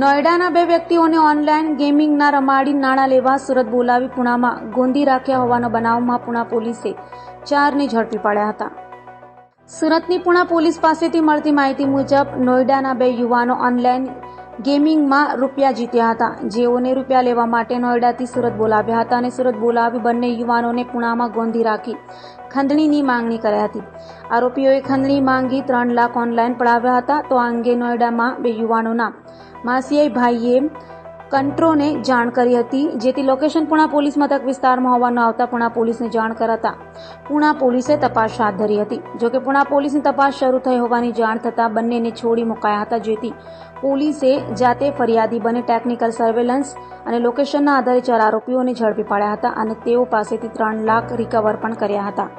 નોઈડાના બે વ્યક્તિઓને ઓનલાઈન ગેમિંગના રમાડી નાણાં લેવા સુરત બોલાવી પુણામાં ગોંધી રાખ્યા હોવાનો બનાવમાં પુણા પોલીસે ચારને ઝડપી પાડ્યા હતા. સુરતની પુણા પોલીસ પાસેથી મળતી માહિતી મુજબ નોઈડાના બે યુવાનો ઓનલાઈન ગેમિંગમાં રૂપિયા જીત્યા હતા. જેઓને રૂપિયા લેવા માટે નોઈડાથી સુરત બોલાવ્યા હતા અને સુરત બોલાવી બંને યુવાનોને પુણામાં ગોંધી રાખી ખંડણીની માંગણી કરી હતી. આરોપીઓએ ખંડણી માંગી ત્રણ લાખ ઓનલાઈન પડાવ્યા હતા. તો આ અંગે નોઈડામાં બે યુવાનોના માસીયાઈ ભાઈએ કંટ્રોને જાણ કરી હતી, જેથી લોકેશન પુણા પોલીસ મથક વિસ્તારમાં હોવાનું આવતા પુણા પોલીસને જાણ કરાતા પુણા પોલીસે તપાસ હાથ ધરી હતી. જોકે પુણા પોલીસની તપાસ શરૂ થઈ હોવાની જાણ થતાં બંનેને છોડી મુકાયા હતા, જેથી પોલીસે જાતે ફરિયાદી બને ટેકનિકલ સર્વેલન્સ અને લોકેશનના આધારે ચાર આરોપીઓને ઝડપી પાડ્યા હતા અને તેઓ પાસેથી ત્રણ લાખ રિકવર પણ કર્યા હતા.